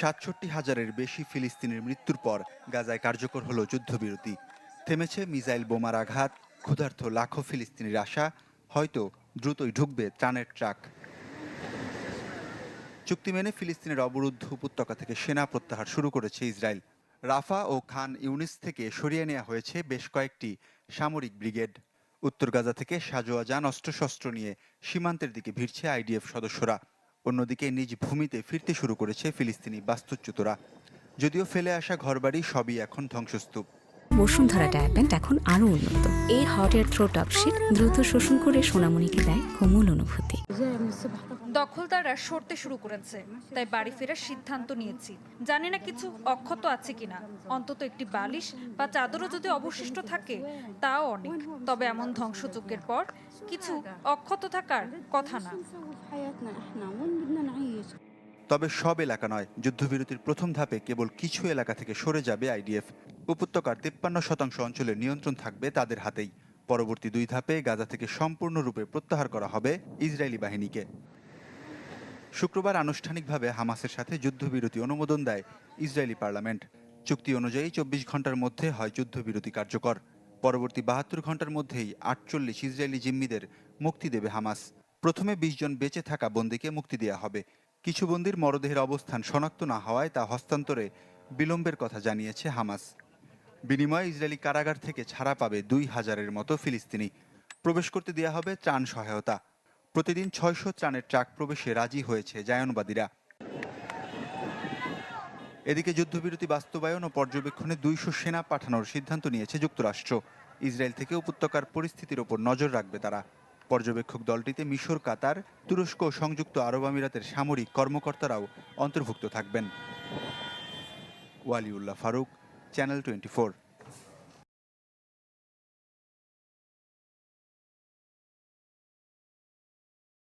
সাতষট্টি হাজারের বেশি ফিলিস্তিনের মৃত্যুর পর গাজায় কার্যকর হলো যুদ্ধবিরতি। থেমেছে মিসাইল বোমার আঘাত, ক্ষুধার্ত লাখো ফিলিস্তিনির আশা, হয়তো দ্রুতই ঢুকবে ত্রাণের ট্রাক। চুক্তি মেনে ফিলিস্তিনের অবরুদ্ধ উপত্যকা থেকে সেনা প্রত্যাহার শুরু করেছে ইসরায়েল। রাফা ও খান ইউনিস থেকে সরিয়ে নেওয়া হয়েছে বেশ কয়েকটি সামরিক ব্রিগেড। উত্তর গাজা থেকে সাজোয়া যান অস্ত্রশস্ত্র নিয়ে সীমান্তের দিকে ভিড়ছে আইডিএফ সদস্যরা। অন্যদিকে নিজ ভূমিতে ফিরতে শুরু করেছে ফিলিস্তিনি বাস্তুচ্যুতরা। যদিও ফেলে আসা ঘরবাড়ি সবই এখন ধ্বংসস্তূপ। বসুন্ধরা ডায়ার প্যান্ট এখন আরও উন্নত। এই হট এয়ার থ্রো টপশিট দ্রুত শোষণ করে সোনামণিকে দেয় কোমল অনুভূতি। দখলদাররা সরতে শুরু করেছে তাই বাড়ি ফেরার সিদ্ধান্ত নিয়েছি। জানি না কিছু অক্ষত আছে কিনা। অন্তত একটি বালিশ বা চাদরও যদি অবশিষ্ট থাকে তাও অনেক। তবে এমন ধ্বংসযজ্ঞের পর কিছু অক্ষত থাকার কথা না। তবে সব এলাকা নয় যুদ্ধবিরতির প্রথম ধাপে কেবল কিছু এলাকা থেকে সরে যাবে আইডিএফ। উপত্যকার তিপ্পান্ন শতাংশ অঞ্চলের নিয়ন্ত্রণ থাকবে তাদের হাতেই। পরবর্তী দুই ধাপে গাজা থেকে সম্পূর্ণরূপে প্রত্যাহার করা হবে ইসরায়েলি বাহিনীকে। শুক্রবার আনুষ্ঠানিকভাবে হামাসের সাথে যুদ্ধবিরতি অনুমোদন দেয় ইসরায়েলি পার্লামেন্ট। চুক্তি অনুযায়ী চব্বিশ ঘণ্টার মধ্যে হয় যুদ্ধবিরতি কার্যকর। পরবর্তী বাহাত্তর ঘণ্টার মধ্যেই আটচল্লিশ ইসরায়েলি জিম্মিদের মুক্তি দেবে হামাস। প্রথমে বিশ জন বেঁচে থাকা বন্দীকে মুক্তি দেওয়া হবে। কিছু বন্দির মরদেহের অবস্থান শনাক্ত না হওয়ায় তা হস্তান্তরে বিলম্বের কথা জানিয়েছে হামাস। বিনিময়ে ইসরায়েলি কারাগার থেকে ছাড়া পাবে দুই হাজারের মতো ফিলিস্তিনি। প্রবেশ করতে দেওয়া হবে ত্রাণ সহায়তা। প্রতিদিন ছয়শো ত্রাণের ট্রাক প্রবেশে রাজি হয়েছে জায়নবাদীরা। এদিকে যুদ্ধবিরতি বাস্তবায়ন ও পর্যবেক্ষণে দুইশো সেনা পাঠানোর সিদ্ধান্ত নিয়েছে যুক্তরাষ্ট্র। ইসরায়েল থেকে উপত্যকার পরিস্থিতির ওপর নজর রাখবে তারা। পর্যবেক্ষক দলটিতে মিশর, কাতার, তুরস্ক ও সংযুক্ত আরব আমিরাতের সামরিক কর্মকর্তারাও অন্তর্ভুক্ত থাকবেন। ওয়ালিউল্লাহ ফারুক Channel 24.